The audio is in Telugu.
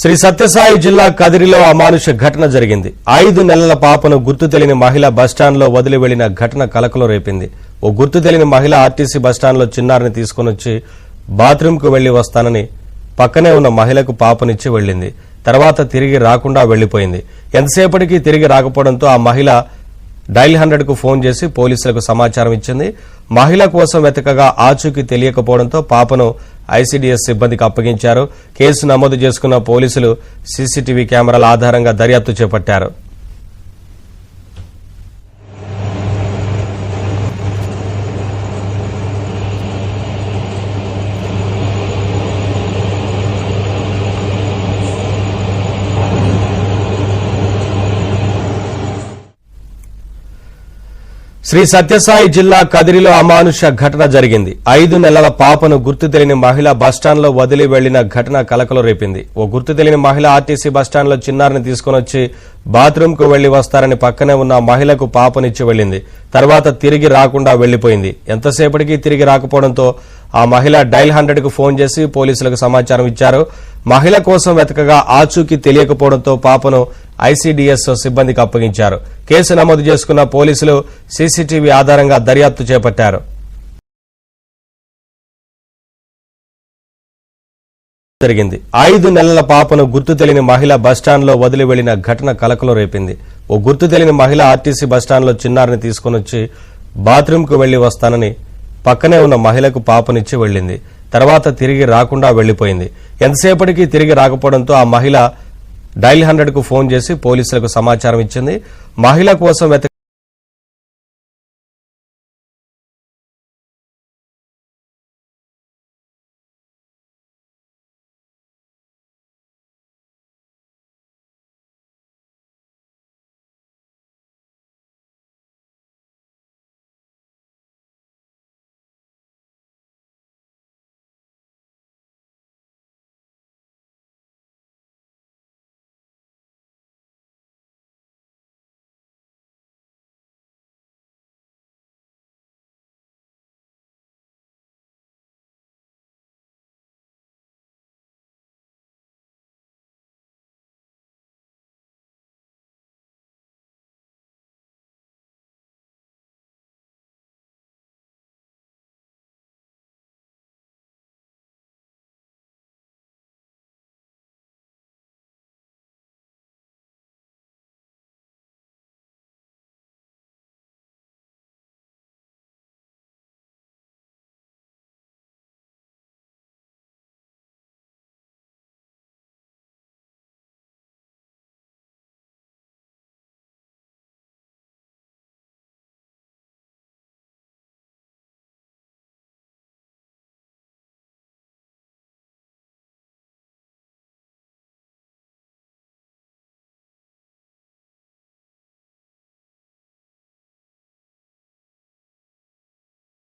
శ్రీ సత్యసాయి జిల్లా కదిరిలో అమానుష ఘటన జరిగింది. ఐదు నెలల పాపను గుర్తు తెలియని మహిళ బస్టాండ్లో వదిలి వెళ్ళిన ఘటన కలకలో రేపింది. ఓ గుర్తు తెలియని మహిళ ఆర్టీసీ బస్టాండ్లో చిన్నారిని తీసుకుని వచ్చి బాత్రూంకు వెళ్ళి వస్తానని పక్కనే ఉన్న మహిళకు పాపనిచ్చి వెళ్ళింది. తర్వాత తిరిగి రాకుండా వెళ్ళిపోయింది ఎంతసేపటికి తిరిగి రాకపోవడంతో ఆ మహిళ డైల్ హండ్రెడ్కు ఫోన్ చేసి పోలీసులకు సమాచారం ఇచ్చింది. మహిళ కోసం వెతకగా ఆచూకీ తెలియకపోవడంతో పాపను ఐసీడీఎస్ సిబ్బందికి అప్పగించారు. కేసు నమోదు చేసుకున్న పోలీసులు సీసీటీవీ కెమెరాల ఆధారంగా దర్యాప్తు చేపట్టారు. శ్రీ సత్యసాయి జిల్లా కదిరిలో అమానుష ఘటన జరిగింది. ఐదు నెలల పాపను గుర్తు తెలియని మహిళ బస్టాండ్లో వదిలి వెళ్ళిన ఘటన కలకలు రేపింది. ఓ గుర్తు తెలియని మహిళ ఆర్టీసీ బస్టాండ్లో చిన్నారిని తీసుకుని వచ్చి బాత్రూంకు వెళ్ళి వస్తారని పక్కనే ఉన్న మహిళకు పాపనిచ్చి వెళ్ళింది. తర్వాత తిరిగి రాకుండా వెళ్ళిపోయింది ఎంతసేపటికి తిరిగి రాకపోవడంతో ఆ మహిళ డైల్ హండ్రెడ్కు ఫోన్ చేసి పోలీసులకు సమాచారం ఇచ్చారు. మహిళ కోసం వెతకగా ఆచూకీ తెలియకపోవడంతో పాపను ఐసీడీఎస్ సిబ్బందికి అప్పగించారు. కేసు నమోదు చేసుకున్న పోలీసులు సీసీటీవీ ఆధారంగా దర్యాప్తు చేపట్టారు. జరిగింది. ఐదు నెలల పాపను గుర్తు తెలియని మహిళ బస్టాండ్లో వదిలి వెళ్ళిన ఘటన కలకలం రేపింది. ఓ గుర్తు తెలియని మహిళ ఆర్టీసీ బస్టాండ్లో చిన్నారిని తీసుకుని వచ్చి బాత్రూంకు వెళ్ళి వస్తానని పక్కనే ఉన్న మహిళకు పాపనిచ్చి వెళ్ళింది. తర్వాత తిరిగి రాకుండా వెళ్ళిపోయింది ఎంతసేపటికి తిరిగి రాకపోవడంతో ఆ మహిళ డైల్ హండ్రెడ్కు ఫోన్ చేసి పోలీసులకు సమాచారం ఇచ్చింది. మహిళ కోసం